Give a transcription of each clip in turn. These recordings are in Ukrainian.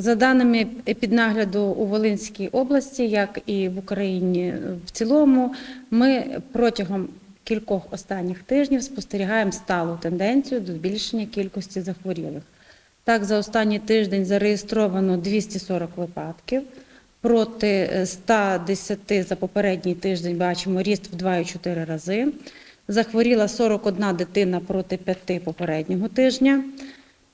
За даними епіднагляду у Волинській області, як і в Україні в цілому, ми протягом кількох останніх тижнів спостерігаємо сталу тенденцію до збільшення кількості захворілих. Так, за останній тиждень зареєстровано 240 випадків. Проти е, 110 за попередній тиждень бачимо ріст в 2,4 рази. Захворіла 41 дитина проти 5 попереднього тижня.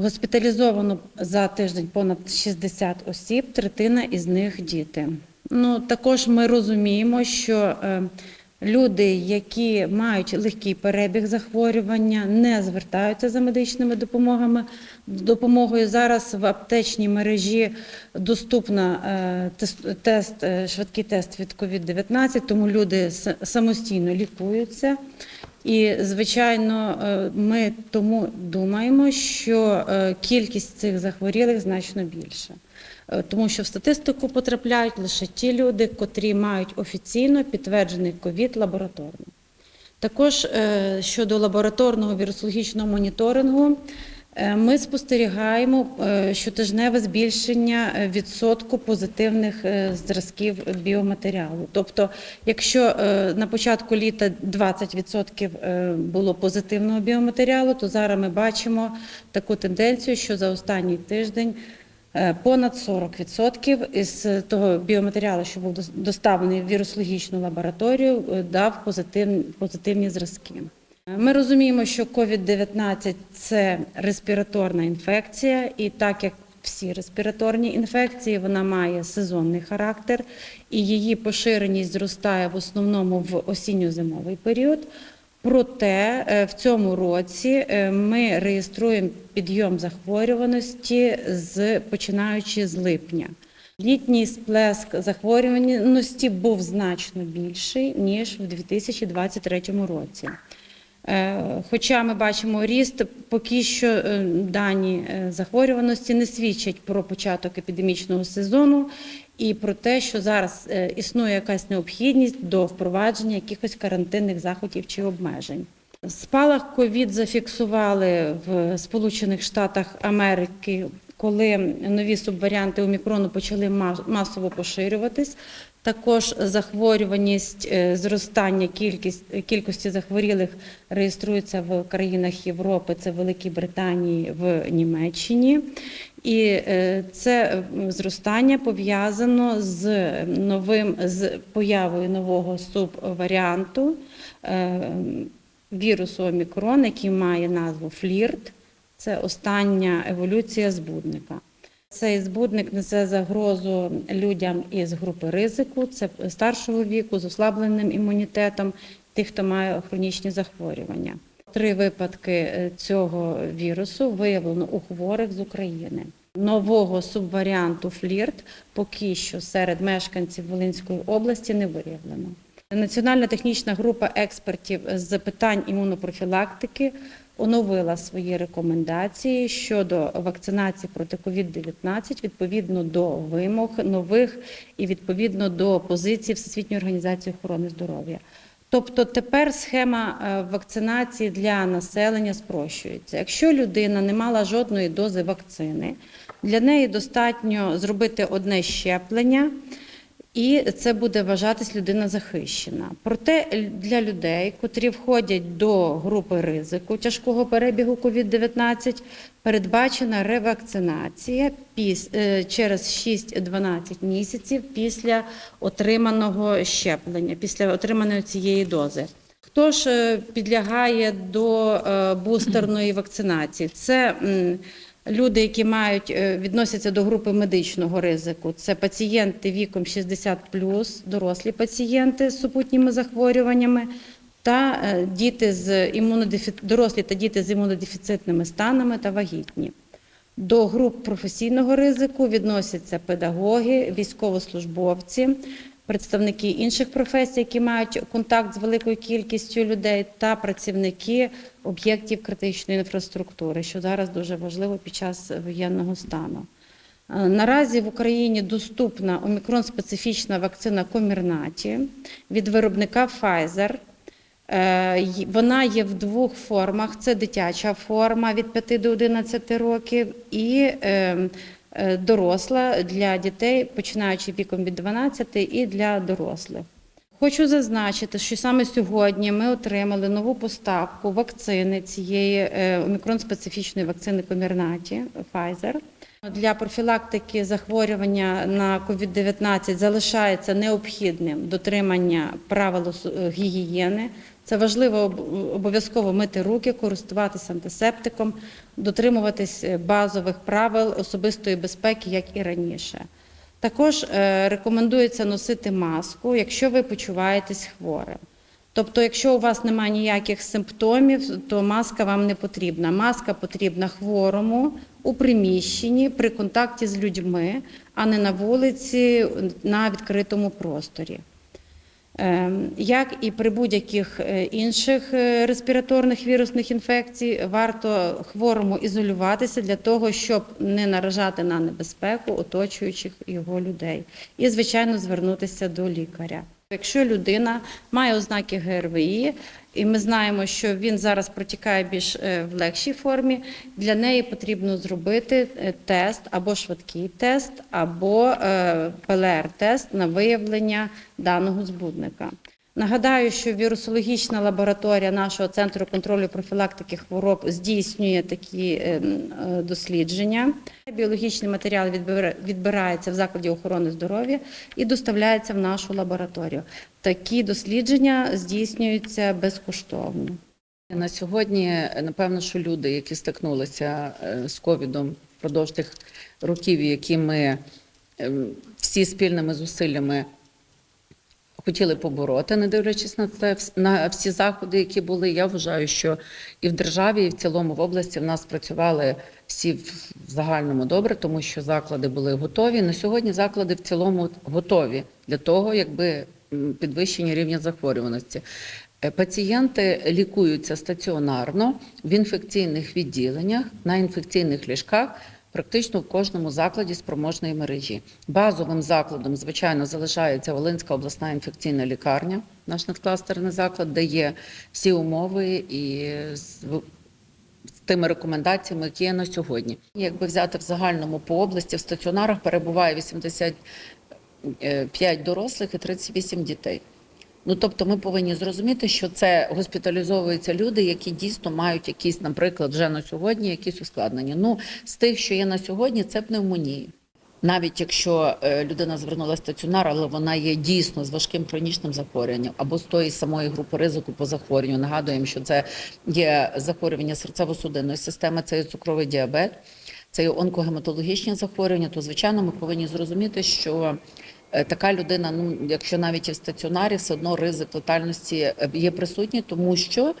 Госпіталізовано за тиждень понад 60 осіб, третина із них діти. Ну, також ми розуміємо, що е, люди, які мають легкий перебіг захворювання, не звертаються за медичними допомогами. Допомогою зараз в аптечній мережі доступна е, тест, е, швидкий тест від COVID-19, тому люди самостійно лікуються. І, звичайно, е, ми тому думаємо, що е, кількість цих захворілих значно більша. Е, Тому що в статистику потрапляють лише ті люди, котрі мають офіційно підтверджений ковід лабораторно. Також щодо лабораторного вірусологічного моніторингу, ми спостерігаємо е, щотижневе збільшення е, відсотку позитивних е, зразків біоматеріалу. Тобто, якщо е, на початку літа 20% е, було позитивного біоматеріалу, то зараз ми бачимо таку тенденцію, що за останній тиждень Е, Понад 40% із того біоматеріалу, що був доставлений в вірусологічну лабораторію, е, дав позитивні, позитивні зразки. Ми розуміємо, що COVID-19 – це респіраторна інфекція, і так як всі респіраторні інфекції, вона має сезонний характер, і її поширеність зростає в основному в осінньо-зимовий період. Проте е, в цьому році е, ми реєструємо підйом захворюваності з починаючи з липня. Літній сплеск захворюваності був значно більший ніж в 2023 році. Е, Хоча ми бачимо ріст, поки що е, дані е, захворюваності не свідчать про початок епідемічного сезону і про те, що зараз існує якась необхідність до впровадження якихось карантинних заходів чи обмежень. Спалах ковід зафіксували в Сполучених Штатах Америки, коли нові субваріанти омікрону почали масово поширюватись. Також захворюваність, е, зростання кількість, кількості захворілих реєструється в країнах Європи, це в Великій Британії, в Німеччині. І е, це зростання пов'язано з новим з появою нового субваріанту е, вірусу Омікрон, який має назву флірт. Це остання еволюція збудника. Цей збудник несе загрозу людям із групи ризику, це старшого віку з ослабленим імунітетом, тих, хто має хронічні захворювання. Три випадки е, цього вірусу виявлено у хворих з України. Нового субваріанту флірт поки що серед мешканців Волинської області не виявлено. Національна технічна група експертів з питань імунопрофілактики оновила свої рекомендації щодо вакцинації проти COVID-19 відповідно до вимог нових і відповідно до позиції Всесвітньої організації охорони здоров'я. Тобто тепер схема е, вакцинації для населення спрощується. Якщо людина не мала жодної дози вакцини, для неї достатньо зробити одне щеплення. І це буде вважатись людина захищена. Проте для людей, котрі входять до групи ризику тяжкого перебігу COVID-19, передбачена ревакцинація піс- е, через 6-12 місяців після отриманого щеплення, після отриманої цієї дози. Хто ж е, підлягає до е, бустерної вакцинації? Це люди, які мають е, відносяться до групи медичного ризику. Це пацієнти віком 60 дорослі пацієнти з супутніми захворюваннями. Та е, діти з імунодефі... дорослі та діти з імунодефіцитними станами та вагітні. До груп професійного ризику відносяться педагоги, військовослужбовці, представники інших професій, які мають контакт з великою кількістю людей, та працівники об'єктів критичної інфраструктури, що зараз дуже важливо під час воєнного стану. Е, Наразі в Україні доступна омікрон-специфічна вакцина Комірнаті від виробника Pfizer. Е, Вона є в двох формах: це дитяча форма від 5 до 11 років і е, е, доросла для дітей, починаючи віком від 12 і для дорослих. Хочу зазначити, що саме сьогодні ми отримали нову поставку вакцини цієї е, омікрон-специфічної вакцини Комірнаті Pfizer. Для профілактики захворювання на COVID-19 залишається необхідним дотримання правил е, гігієни. Це важливо обов'язково мити руки, користуватися антисептиком, дотримуватись е, базових правил особистої безпеки, як і раніше. Також е, рекомендується носити маску, якщо ви почуваєтесь хворим. Тобто, якщо у вас немає ніяких симптомів, то маска вам не потрібна. Маска потрібна хворому у приміщенні при контакті з людьми, а не на вулиці на відкритому просторі. Ем, Як і при будь-яких е, інших е, респіраторних вірусних інфекцій, варто хворому ізолюватися для того, щоб не наражати на небезпеку оточуючих його людей. І, звичайно, звернутися до лікаря. Якщо людина має ознаки ГРВІ, і ми знаємо, що він зараз протікає більш е, в легшій формі, для неї потрібно зробити е, тест або швидкий тест, або е, ПЛР-тест на виявлення даного збудника. Нагадаю, що вірусологічна лабораторія нашого центру контролю профілактики хвороб здійснює такі е, е, дослідження. Біологічний матеріал відбирається в закладі охорони здоров'я і доставляється в нашу лабораторію. Такі дослідження здійснюються безкоштовно. На сьогодні, напевно, що люди, які стикнулися е, з ковідом впродовж тих років, які ми всі спільними зусиллями хотіли побороти, не дивлячись на це на всі заходи, які були. Я вважаю, що і в державі, і в цілому в області в нас працювали всі в загальному добре, тому що заклади були готові. На сьогодні заклади в цілому готові для того, якби підвищення рівня захворюваності. Е, Пацієнти лікуються стаціонарно в інфекційних відділеннях, на інфекційних ліжках, практично в кожному закладі спроможної мережі. Базовим закладом, звичайно, залишається Волинська обласна інфекційна лікарня, наш надкластерний заклад, де є всі умови і з тими рекомендаціями, які є на сьогодні. Якби взяти в загальному по області, в стаціонарах перебуває 85 дорослих і 38 дітей. Ну тобто, ми повинні зрозуміти, що це госпіталізовуються люди, які дійсно мають якісь, наприклад, вже на сьогодні якісь ускладнення. Ну з тих, що є на сьогодні, це пневмонії. Навіть якщо е, людина звернулася стаціонар, але вона є дійсно з важким хронічним захворюванням або з тої самої групи ризику по захворюванню. Нагадуємо, що це є захворювання серцево-судинної системи, це є цукровий діабет, це є онкогематологічні захворювання. То звичайно, ми повинні зрозуміти, що така людина, ну якщо навіть і в стаціонарі, все одно ризик летальності е, є присутній, тому що.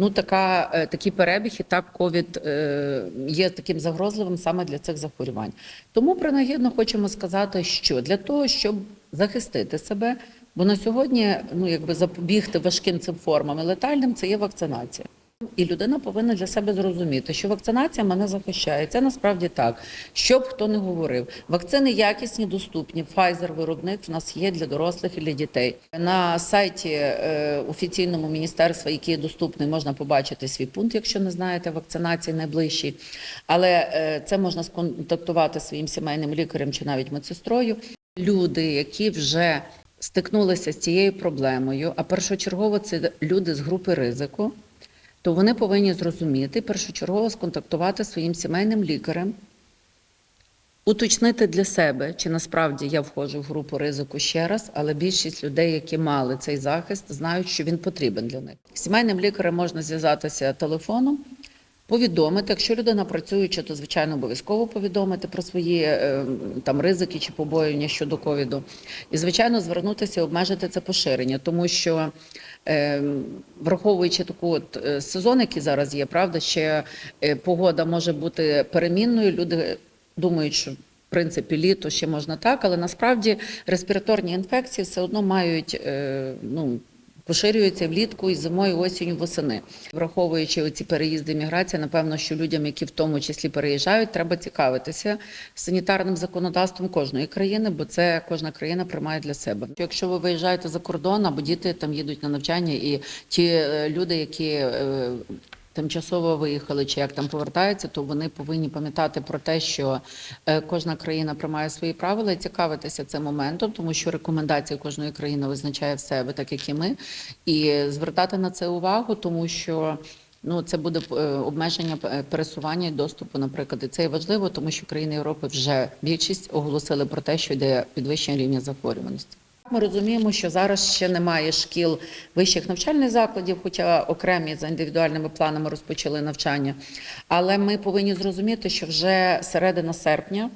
Ну, така, е, такий перебіг так ковід е, є таким загрозливим саме для цих захворювань. Тому принагідно хочемо сказати, що для того, щоб захистити себе, бо на сьогодні ну, якби запобігти важким цим формам і летальним, це є вакцинація. І людина повинна для себе зрозуміти, що вакцинація мене захищає. Це насправді так. Щоб хто не говорив, вакцини якісні, доступні. Pfizer виробник в нас є для дорослих і для дітей. На сайті е, офіційному міністерства, який є доступний, можна побачити свій пункт, якщо не знаєте вакцинації найближчий. Але е, це можна сконтактувати своїм сімейним лікарем чи навіть медсестрою. Люди, які вже стикнулися з цією проблемою, а першочергово це люди з групи ризику то вони повинні зрозуміти першочергово сконтактувати своїм сімейним лікарем, уточнити для себе, чи насправді я входжу в групу ризику ще раз, але більшість людей, які мали цей захист, знають, що він потрібен для них. Сімейним лікарем можна зв'язатися телефоном. Повідомити, якщо людина працююча, то звичайно обов'язково повідомити про свої е, там ризики чи побоювання щодо ковіду, і звичайно звернутися і обмежити це поширення, тому що е, враховуючи таку от е, сезон, який зараз є, правда, ще погода може бути перемінною. Люди думають, що в принципі літо ще можна так, але насправді респіраторні інфекції все одно мають ну. Поширюється влітку і зимою, осінню, восени. Враховуючи ці переїзди міграція, напевно, що людям, які в тому числі переїжджають, треба цікавитися санітарним законодавством кожної країни, бо це кожна країна приймає для себе. Якщо ви виїжджаєте за кордон, або діти там їдуть на навчання, і ті е, люди, які е, тимчасово виїхали, чи як там повертаються, то вони повинні пам'ятати про те, що е, кожна країна приймає свої правила і цікавитися цим моментом, тому що рекомендації кожної країни визначає в себе, так як і ми, і звертати на це увагу, тому що. Ну, це буде е, обмеження е, пересування і доступу, наприклад, і це є важливо, тому що країни Європи вже більшість оголосили про те, що йде підвищення рівня захворюваності. Ми розуміємо, що зараз ще немає шкіл вищих навчальних закладів, хоча окремі за індивідуальними планами розпочали навчання. Але ми повинні зрозуміти, що вже середина серпня.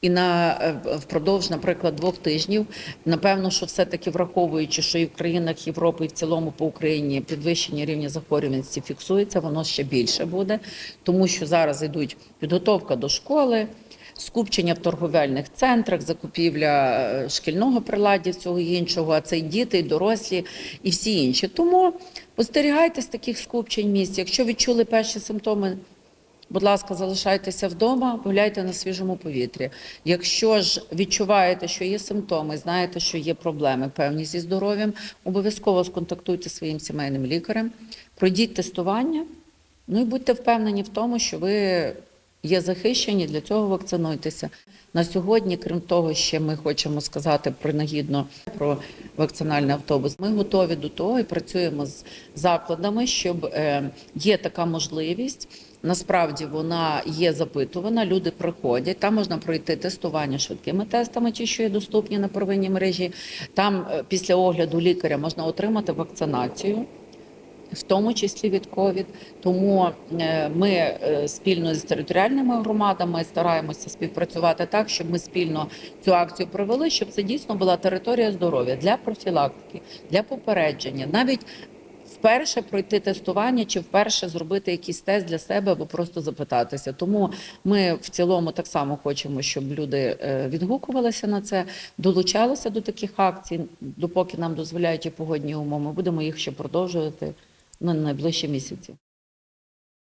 І на е, впродовж, наприклад, двох тижнів, напевно, що все-таки враховуючи, що і в країнах Європи, і в цілому по Україні підвищення рівня захворюваності фіксується, воно ще більше буде, тому що зараз йдуть підготовка до школи, скупчення в торговельних центрах, закупівля е, шкільного приладдя, всього іншого, а це й діти, і дорослі, і всі інші. Тому постерігайте з таких скупчень місць. Якщо відчули перші симптоми. Будь ласка, залишайтеся вдома, гуляйте на свіжому повітрі. Якщо ж відчуваєте, що є симптоми, знаєте, що є проблеми певні зі здоров'ям, обов'язково сконтактуйте своїм сімейним лікарем, пройдіть тестування, ну і будьте впевнені в тому, що ви є захищені, для цього вакцинуйтеся. На сьогодні, крім того, ще ми хочемо сказати принагідно про вакцинальний автобус. Ми готові до того і працюємо з закладами, щоб е, є така можливість. Насправді вона є запитувана. Люди приходять. Там можна пройти тестування швидкими тестами, ті, що є доступні на первинній мережі. Там е, після огляду лікаря можна отримати вакцинацію в тому числі від ковід. Тому е, ми е, спільно з територіальними громадами стараємося співпрацювати так, щоб ми спільно цю акцію провели, щоб це дійсно була територія здоров'я для профілактики, для попередження, навіть. Вперше пройти тестування чи вперше зробити якийсь тест для себе або просто запитатися. Тому ми в цілому так само хочемо, щоб люди е, відгукувалися на це, долучалися до таких акцій, допоки нам дозволяють і погодні умови. Будемо їх ще продовжувати на найближчі місяці.